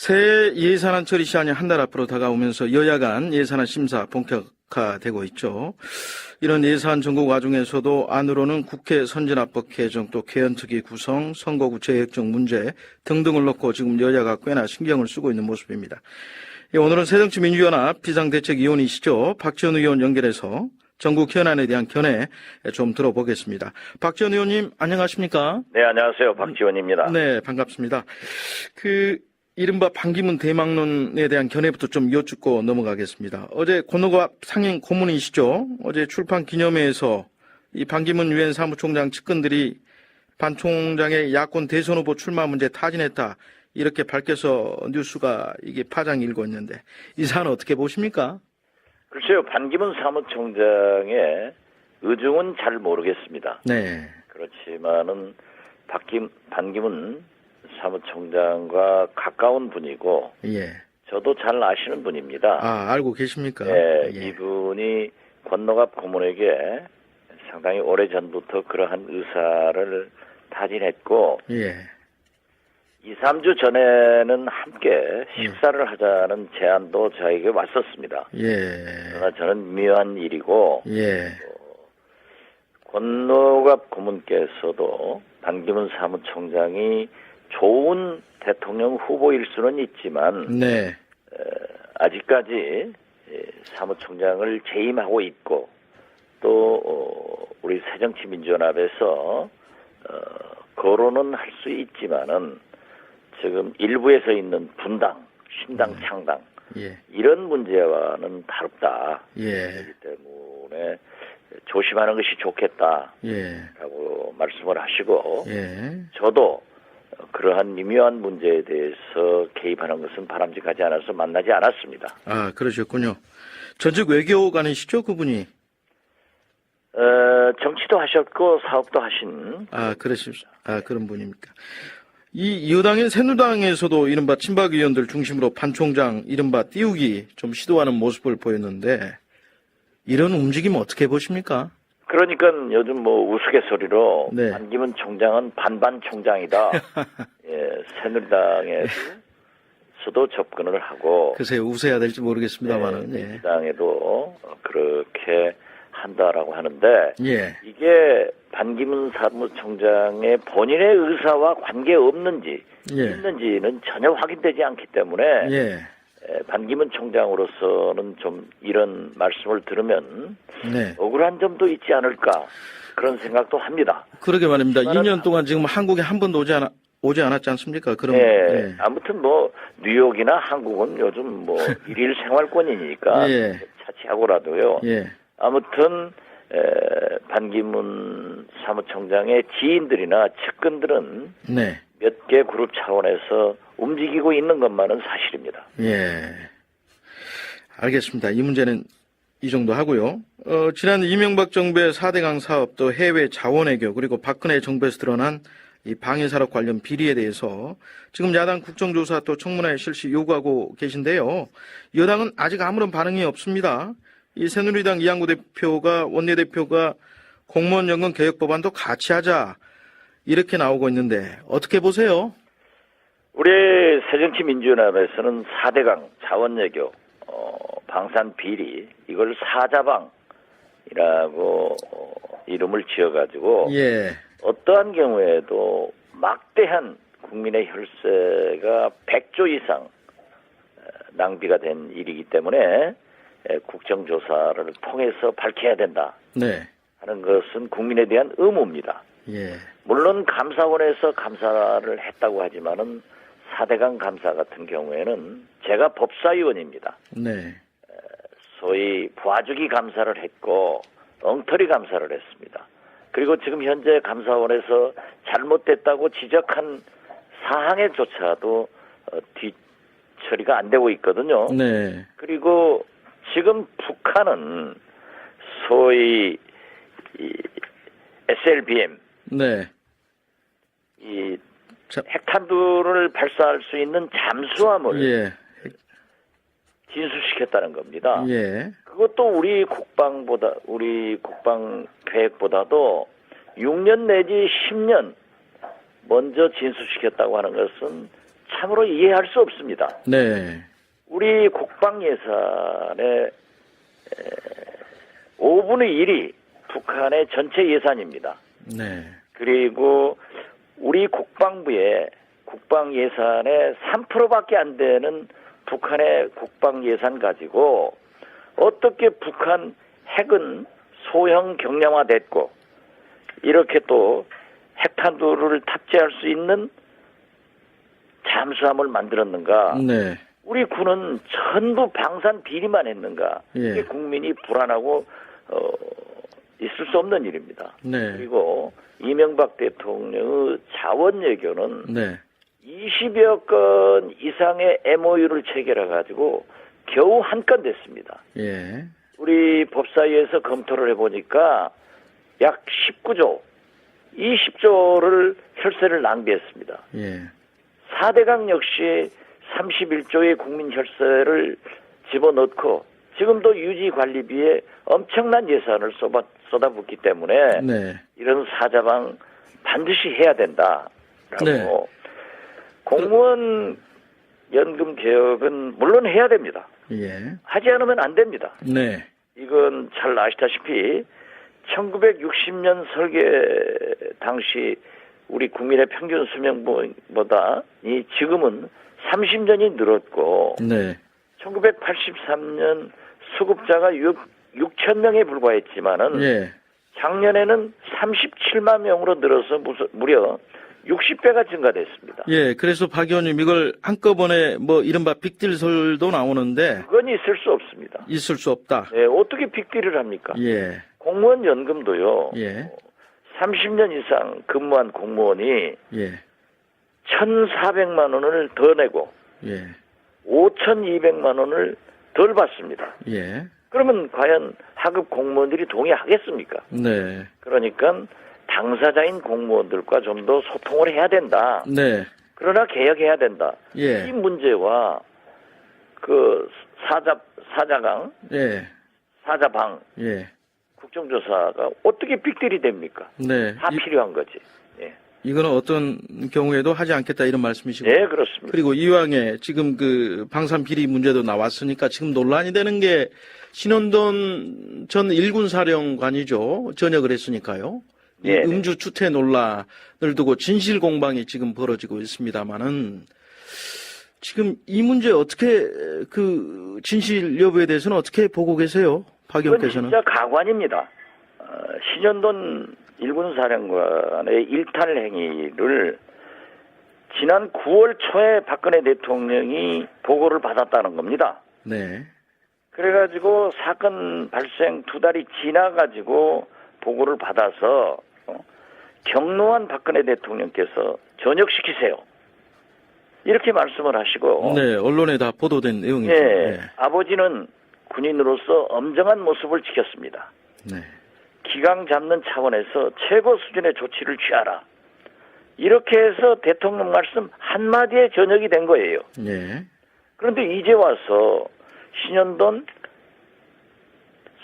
새 예산안 처리 시한이 한 달 앞으로 다가오면서 여야 간 예산안 심사 본격화되고 있죠. 이런 예산 전국 와중에서도 안으로는 국회 선진화법 개정 또 개헌특위 구성, 선거구 재획정 문제 등등을 놓고 지금 여야가 꽤나 신경을 쓰고 있는 모습입니다. 예, 오늘은 새정치민주연합 비상대책위원이시죠. 박지원 의원 연결해서 전국 현안에 대한 견해 좀 들어보겠습니다. 박지원 의원님 안녕하십니까? 네, 안녕하세요. 박지원입니다. 네, 반갑습니다. 그 이른바 반기문 대망론에 대한 견해부터 좀 여쭙고 넘어가겠습니다. 어제 권노갑 상임 고문이시죠? 어제 출판 기념회에서 이 반기문 유엔 사무총장 측근들이 반 총장의 야권 대선 후보 출마 문제 타진했다. 이렇게 밝혀서 뉴스가 이게 파장 일고 있는데 이 사안 어떻게 보십니까? 글쎄요, 반기문 사무총장의 의중은 잘 모르겠습니다. 네. 그렇지만은 박김, 반기문 사무총장과 가까운 분이고, 예. 저도 잘 아시는 분입니다. 아, 알고 계십니까? 네, 예. 이분이 권노갑 고문에게 상당히 오래 전부터 그러한 의사를 타진했고, 예. 2, 3주 전에는 함께 식사를 하자는 제안도 저에게 왔었습니다. 예. 그러나 저는 미묘한 일이고, 예. 권노갑 고문께서도 반기문 사무총장이 좋은 대통령 후보일 수는 있지만 네. 아직까지 예, 사무총장을 재임하고 있고 또 어, 우리 새정치민주연합에서 어, 거론은 할 수 있지만은 지금 일부에서 있는 분당, 신당, 창당 예. 이런 문제와는 다릅다. 예. 그렇기 때문에 조심하는 것이 좋겠다. 예. 라고 말씀을 하시고 예. 저도 그러한 미묘한 문제에 대해서 개입하는 것은 바람직하지 않아서 만나지 않았습니다. 아, 그러셨군요. 전직 외교관이시죠, 그분이? 어, 정치도 하셨고 사업도 하신 아, 그러십시오. 아, 그런 분입니까? 이 여당인 새누당에서도 이른바 친박 의원들 중심으로 반 총장 이른바 띄우기 좀 시도하는 모습을 보였는데 이런 움직임 어떻게 보십니까? 그러니까 요즘 뭐 우스갯소리로 네. 반기문 총장은 반반 총장이다. 예, 새누리당에서도 접근을 하고 글쎄 우세야 될지 모르겠습니다만은 네, 예. 민주당에도 그렇게 한다라고 하는데 예. 이게 반기문 사무총장의 본인의 의사와 관계 없는지 예. 있는지는 전혀 확인되지 않기 때문에 예. 에, 반기문 총장으로서는 좀 이런 말씀을 들으면 네. 억울한 점도 있지 않을까 그런 생각도 합니다. 그러게 말입니다. 그렇지만은- 2년 동안 지금 한국에 한 번도 오지 않아 오지 않았지 않습니까? 그럼 예, 예. 아무튼 뭐 뉴욕이나 한국은 요즘 뭐 일일 생활권이니까 예. 차치하고라도요. 예. 아무튼 에, 반기문 사무총장의 지인들이나 측근들은 네. 몇개 그룹 차원에서 움직이고 있는 것만은 사실입니다. 예. 알겠습니다. 이 문제는 이 정도 하고요. 어, 지난 이명박 정부의 4대강 사업 또 해외 자원 외교 그리고 박근혜 정부에서 드러난 이 방위 산업 관련 비리에 대해서 지금 야당 국정조사 또 청문회 실시 요구하고 계신데요. 여당은 아직 아무런 반응이 없습니다. 이 새누리당 이양구 대표가 원내대표가 공무원 연금 개혁 법안도 같이 하자 이렇게 나오고 있는데 어떻게 보세요? 우리 새정치민주연합에서는 4대강 자원외교 어, 방산 비리 이걸 사자방이라고 어, 이름을 지어가지고 예. 어떠한 경우에도 막대한 국민의 혈세가 100조 이상 어, 낭비가 된 일이기 때문에 에, 국정조사를 통해서 밝혀야 된다 네. 하는 것은 국민에 대한 의무입니다. 예. 물론 감사원에서 감사를 했다고 하지만은 4대강 감사 같은 경우에는 제가 법사위원입니다. 네. 소위 부하주기 감사를 했고 엉터리 감사를 했습니다. 그리고 지금 현재 감사원에서 잘못됐다고 지적한 사항에조차도 어, 뒤처리가 안 되고 있거든요. 네. 그리고 지금 북한은 소위 이 SLBM 네. 이 자- 핵탄두를 발사할 수 있는 잠수함을 예. 진수시켰다는 겁니다. 예. 그것도 우리 국방보다 우리 국방 계획보다도 6년 내지 10년 먼저 진수시켰다고 하는 것은 참으로 이해할 수 없습니다. 네. 우리 국방 예산의 5분의 1이 북한의 전체 예산입니다. 네. 그리고 우리 국방부의 국방 예산의 3%밖에 안 되는 북한의 국방 예산 가지고 어떻게 북한 핵은 소형 경량화됐고 이렇게 또 핵탄두를 탑재할 수 있는 잠수함을 만들었는가? 네. 우리 군은 전부 방산 비리만 했는가? 예. 국민이 불안하고 어, 있을 수 없는 일입니다. 네. 그리고 이명박 대통령의 자원 예교는 네. 20여 건 이상의 MOU를 체결해 가지고 겨우 한 건 됐습니다. 예. 우리 법사위에서 검토를 해 보니까 약 19조, 20조를 혈세를 낭비했습니다. 예. 4대강 역시 31조의 국민 혈세를 집어넣고 지금도 유지 관리비에 엄청난 예산을 쏟아, 쏟아붓기 때문에 네. 이런 사자방 반드시 해야 된다라고 네. 공무원 연금 개혁은 물론 해야 됩니다. 예. 하지 않으면 안 됩니다. 네. 이건 잘 아시다시피 1960년 설계 당시 우리 국민의 평균 수명보다 이 지금은 30년이 늘었고 네. 1983년 수급자가 6, 6천 명에 불과했지만은 예. 작년에는 37만 명으로 늘어서 무서, 무려 60배가 증가됐습니다. 예. 그래서 박 의원님 이걸 한꺼번에 뭐 이른바 빅딜설도 나오는데 그건 있을 수 없습니다. 있을 수 없다. 네, 어떻게 빅딜을 합니까? 예. 공무원 연금도요. 예. 30년 이상 근무한 공무원이 예. 1,400만 원을 더 내고 예. 5,200만 원을 덜 받습니다. 예. 그러면 과연 하급 공무원들이 동의하겠습니까? 네. 그러니까 당사자인 공무원들과 좀 더 소통을 해야 된다. 네. 그러나 개혁해야 된다. 이 예. 문제와 그 사자 사자강 예. 사자방 예. 국정조사가 어떻게 빅딜이 됩니까? 네. 다 이, 필요한 거지. 예. 이거는 어떤 경우에도 하지 않겠다 이런 말씀이시고. 네, 그렇습니다. 그리고 이왕에 지금 그 방산 비리 문제도 나왔으니까 지금 논란이 되는 게 신원돈 전 일군 사령관이죠. 전역을 했으니까요. 이 네, 네. 음주 추태 논란을 두고 진실 공방이 지금 벌어지고 있습니다만은 지금 이 문제 어떻게 그 진실 여부에 대해서는 어떻게 보고 계세요? 박 이건 의원께서는? 진짜 가관입니다. 어, 신현돈 일군 사령관의 일탈 행위를 지난 9월 초에 박근혜 대통령이 보고를 받았다는 겁니다. 네. 그래가지고 사건 발생 두 달이 지나가지고 보고를 받아서 어, 경로한 박근혜 대통령께서 전역시키세요. 이렇게 말씀을 하시고 네, 언론에 다 보도된 내용이죠. 예, 네. 아버지는 군인으로서 엄정한 모습을 지켰습니다. 네. 기강 잡는 차원에서 최고 수준의 조치를 취하라. 이렇게 해서 대통령 말씀 한마디에 전역이 된 거예요. 예. 그런데 이제 와서 신현돈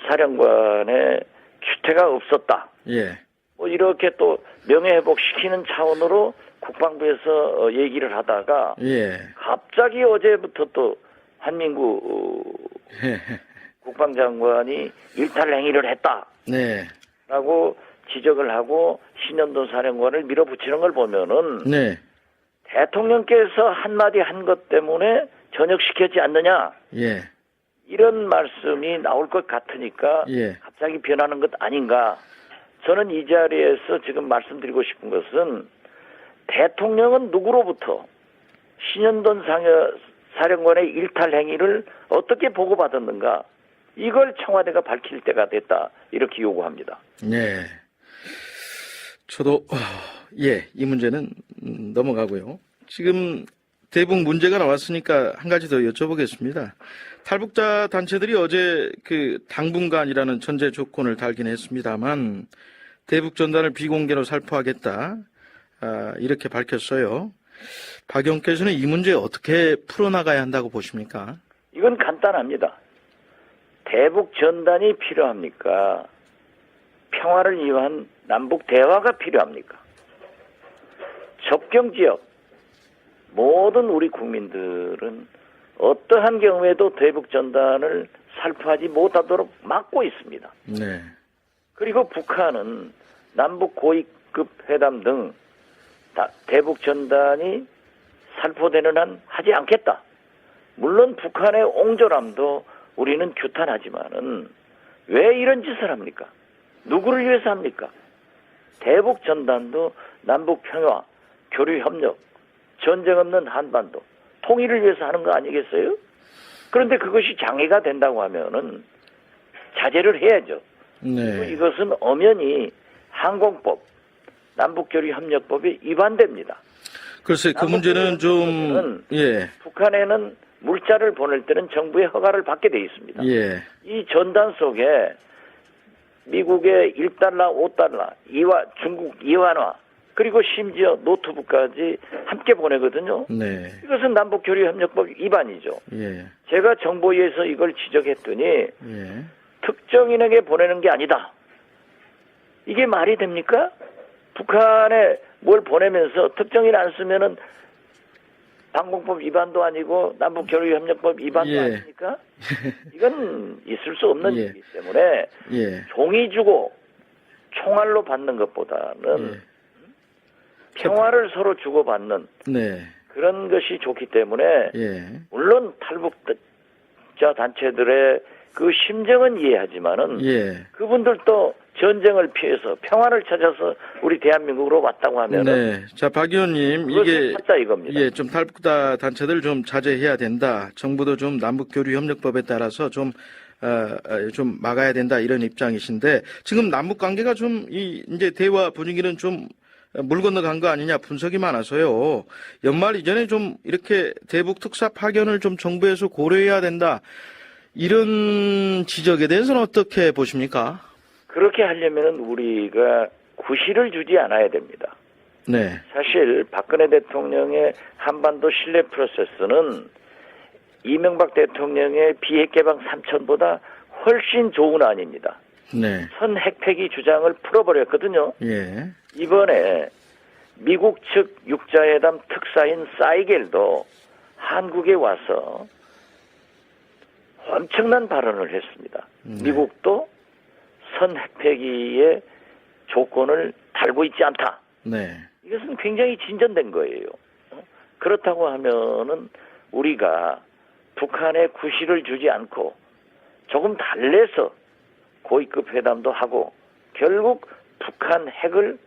사령관의 주태가 없었다. 예. 뭐 이렇게 또 명예회복 시키는 차원으로 국방부에서 어, 얘기를 하다가 예. 갑자기 어제부터 또 한민구 어, 예. 국방장관이 일탈 행위를 했다. 네. 라고 지적을 하고 신현돈 사령관을 밀어붙이는 걸 보면은 네. 대통령께서 한마디 한 것 때문에 전역시켰지 않느냐 예. 이런 말씀이 나올 것 같으니까 예. 갑자기 변하는 것 아닌가 저는 이 자리에서 지금 말씀드리고 싶은 것은 대통령은 누구로부터 신현돈 사령관의 일탈 행위를 어떻게 보고받았는가 이걸 청와대가 밝힐 때가 됐다 이렇게 요구합니다. 네. 저도 어, 예, 이 문제는 음, 넘어가고요. 지금 대북 문제가 나왔으니까 한 가지 더 여쭤보겠습니다. 탈북자 단체들이 어제 그 당분간이라는 전제 조건을 달긴 했습니다만 대북 전단을 비공개로 살포하겠다 아, 이렇게 밝혔어요. 박 의원께서는 이 문제 어떻게 풀어나가야 한다고 보십니까? 이건 간단합니다. 대북 전단이 필요합니까? 평화를 위한 남북 대화가 필요합니까? 접경 지역 모든 우리 국민들은 어떠한 경우에도 대북 전단을 살포하지 못하도록 막고 있습니다. 네. 그리고 북한은 남북 고위급 회담 등 다- 대북 전단이 살포되는 한 하지 않겠다. 물론 북한의 옹졸함도 우리는 규탄하지만은 왜 이런 짓을 합니까? 누구를 위해서 합니까? 대북 전단도 남북 평화, 교류 협력, 전쟁 없는 한반도, 통일을 위해서 하는 거 아니겠어요? 그런데 그것이 장애가 된다고 하면은 자제를 해야죠. 네. 이것은 엄연히 항공법, 남북교류 협력법이 위반됩니다. 글쎄 그 문제는 좀 예. 북한에는 물자를 보낼 때는 정부의 허가를 받게 돼 있습니다. 예. 이 전단 속에 미국의 1달러, 5달러, 이와 중국 이완화 그리고 심지어 노트북까지 함께 보내거든요. 네. 이것은 남북 교류 협력법 위반이죠. 예. 제가 정보위에서 이걸 지적했더니 예. 특정인에게 보내는 게 아니다. 이게 말이 됩니까? 북한에 뭘 보내면서 특정인 안 쓰면은 방공법 위반도 아니고 남북 교류 협력법 위반도 예. 아닙니까? 이건 있을 수 없는 예. 일이기 때문에 예. 종이 주고 총알로 받는 것보다는 예. 평화를 서로 주고받는 네. 그런 것이 좋기 때문에 예. 물론 탈북자 단체들의 그 심정은 이해하지만은 예. 그분들도 전쟁을 피해서 평화를 찾아서 우리 대한민국으로 왔다고 하면은 네. 자, 박 의원님, 이게, 찾자 이겁니다. 예, 좀 탈북자 단체들 좀 자제해야 된다. 정부도 좀 남북 교류 협력법에 따라서 좀, 어, 어, 좀 막아야 된다. 이런 입장이신데, 지금 남북 관계가 좀, 이, 이제 대화 분위기는 좀, 물 건너간 거 아니냐 분석이 많아서요. 연말 이전에 좀 이렇게 대북 특사 파견을 좀 정부에서 고려해야 된다. 이런 지적에 대해서는 어떻게 보십니까? 그렇게 하려면은 우리가 구실을 주지 않아야 됩니다. 네. 사실 박근혜 대통령의 한반도 신뢰 프로세스는 이명박 대통령의 비핵 개방 3천보다 훨씬 좋은 안입니다. 네. 선 핵폐기 주장을 풀어버렸거든요. 예. 이번에 미국 측 육자회담 특사인 사이겔도 한국에 와서 엄청난 발언을 했습니다. 네. 미국도 선 핵폐기의 조건을 달고 있지 않다. 네. 이것은 굉장히 진전된 거예요. 어? 그렇다고 하면은 우리가 북한에 구실을 주지 않고 조금 달래서 고위급 회담도 하고 결국 북한 핵을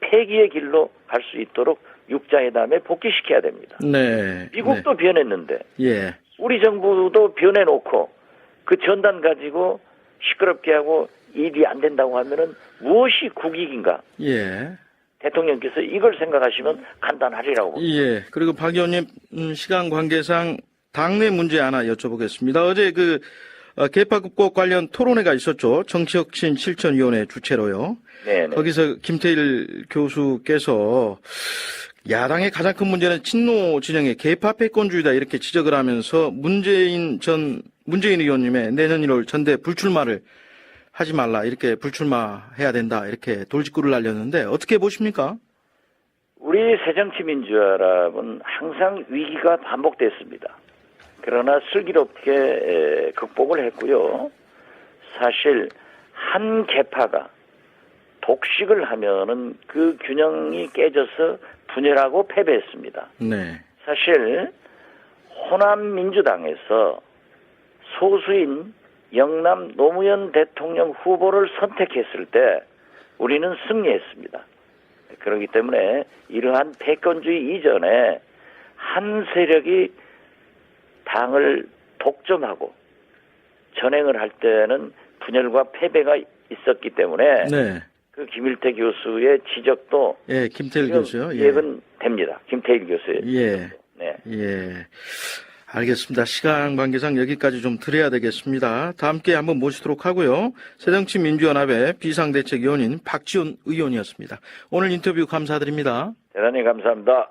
폐기의 길로 갈 수 있도록 육자회담에 복귀시켜야 됩니다. 네. 미국도 변했는데 네. 예. 우리 정부도 변해놓고 그 전단 가지고 시끄럽게 하고 일이 안 된다고 하면은 무엇이 국익인가? 예. 대통령께서 이걸 생각하시면 간단하리라고 봅니다. 예. 그리고 박 의원님, 음, 시간 관계상 당내 문제 하나 여쭤보겠습니다. 어제 그, 어, 개파급법 관련 토론회가 있었죠. 정치혁신 실천위원회 주최로요. 네네. 거기서 김태일 교수께서 야당의 가장 큰 문제는 친노 진영의 개파 패권주의다 이렇게 지적을 하면서 문재인 전, 문재인 의원님의 내년 1월 전대 불출마를 하지 말라 이렇게 불출마해야 된다 이렇게 돌직구를 날렸는데 어떻게 보십니까? 우리 새정치민주연합은 항상 위기가 반복됐습니다. 그러나 슬기롭게 에, 극복을 했고요. 사실 한 개파가 독식을 하면은 그 균형이 깨져서 분열하고 패배했습니다. 네. 사실 호남 민주당에서 소수인 영남 노무현 대통령 후보를 선택했을 때 우리는 승리했습니다. 그렇기 때문에 이러한 패권주의 이전에 한 세력이 당을 독점하고 전행을 할 때는 분열과 패배가 있었기 때문에 네. 그 김일태 교수의 지적도 예, 김태일 교수요. 예. 이해는 됩니다. 김태일 교수의 예. 네. 예. 알겠습니다. 시간 관계상 여기까지 좀 드려야 되겠습니다. 다음 기회에 한번 모시도록 하고요. 새정치민주연합의 비상대책위원인 박지원 의원이었습니다. 오늘 인터뷰 감사드립니다. 대단히 감사합니다.